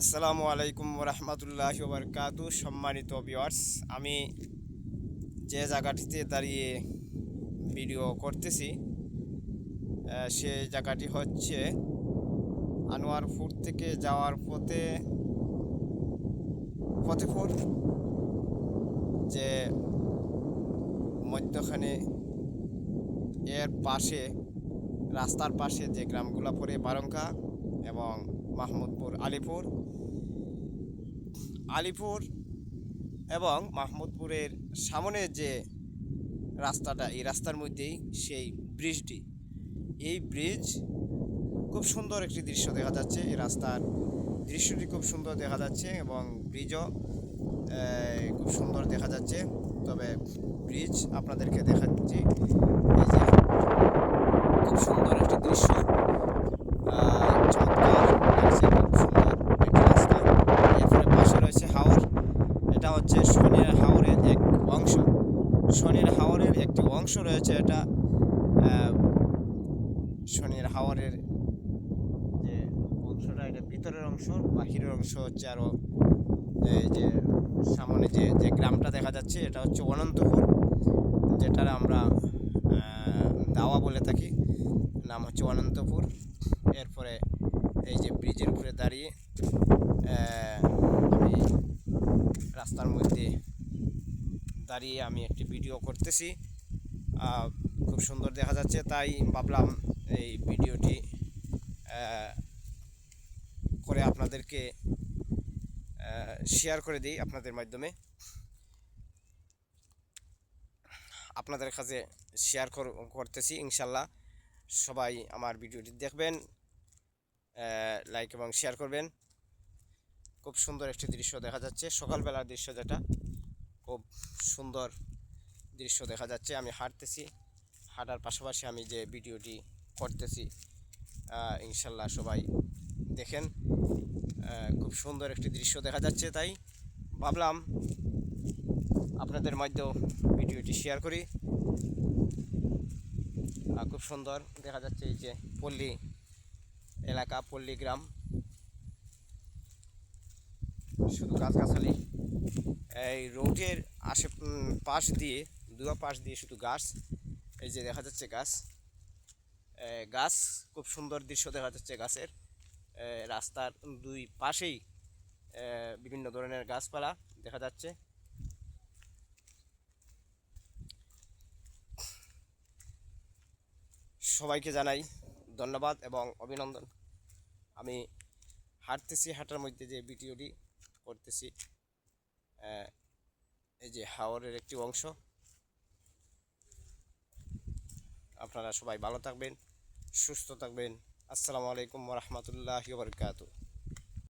আসসালামু আলাইকুম রহমতুল্লাহ বরকাত সম্মানিত ভিউয়ার্স আমি যে জায়গাটিতে দাঁড়িয়ে ভিডিও করতেছি সে জায়গাটি হচ্ছে আনোয়ারপুর থেকে যাওয়ার পথে ফতেপুর যে মধ্যখানে এর পাশে, রাস্তার পাশে যে গ্রামগুলো পড়ে বারঙ্কা এবং মাহমুদপুর, আলিপুর। আলিপুর এবং মাহমুদপুরের সামনে যে রাস্তাটা, এই রাস্তার মধ্যেই সেই ব্রিজটি। এই ব্রিজ খুব সুন্দর একটি দৃশ্য দেখা যাচ্ছে। এই রাস্তার দৃশ্যটি খুব সুন্দর দেখা যাচ্ছে এবং ব্রিজও খুব সুন্দর দেখা যাচ্ছে। তবে ব্রিজ আপনাদেরকে দেখাচ্ছি। যে খুব সুন্দর একটি দৃশ্য আহ, চমৎকার লাগছে খুব সুন্দর একটি রাস্তা এরপরে পাশে রয়েছে হাওর এটা হচ্ছে শনির হাওরের এক অংশ। শনির হাওরের একটি অংশ রয়েছে এটা শনির হাওরের যে অংশটা, এটা ভিতরের অংশ, বাহিরের অংশ হচ্ছে আরও এই যে সামনে যে যে গ্রামটা দেখা যাচ্ছে, এটা হচ্ছে অনন্তপুর, যেটার আমরা দাওয়া বলে থাকি। নাম হচ্ছে অনন্তপুর। এরপরে এই যে ব্রিজের উপরে দাঁড়িয়ে রাস্তার মধ্যে দাঁড়িয়ে আমি একটি ভিডিও করতেছি। খুব সুন্দর দেখা যাচ্ছে, তাই ভাবলাম এই ভিডিওটি করে আপনাদেরকে শেয়ার করে দিই আপনাদের মাধ্যমে। আপনাদের কাছে শেয়ার করতেছি, ইনশাল্লাহ। সবাই আমার ভিডিওটি দেখবেন লাইক এবং শেয়ার করবেন। খুব সুন্দর একটি দৃশ্য দেখা যাচ্ছে। সকালবেলার দৃশ্য যেটা, খুব সুন্দর দৃশ্য দেখা যাচ্ছে। আমি হাঁটতেছি, হাঁটার পাশাপাশি আমি যে ভিডিওটি করতেছি ইনশাল্লাহ সবাই দেখেন। খুব সুন্দর একটি দৃশ্য দেখা যাচ্ছে তাই ভাবলাম আপনাদের মধ্যেও ভিডিওটি শেয়ার করি। খুব সুন্দর দেখা যাচ্ছে এই যে পল্লী এলাকা, পল্লী গ্রাম। শুধু গাছগাছালি। এই রোডের আশে পাশ দিয়ে, দুয়া পাশ দিয়ে শুধু গাছ। এই যে দেখা যাচ্ছে গাছ। গাছ খুব সুন্দর দৃশ্য দেখা যাচ্ছে গাছের। রাস্তার দুই পাশেই বিভিন্ন ধরনের গাছপালা দেখা যাচ্ছে। সবাইকে জানাই ধন্যবাদ এবং অভিনন্দন। আমি হাঁটতেছি হাঁটার মধ্যে যে ভিডিওটি করতেছি। এই যে হাওয়ারের একটি অংশ। আপনারা সবাই ভালো থাকবেন, সুস্থ থাকবেন। আসসালামু আলাইকুম রহমতুল্লাহ বরকাত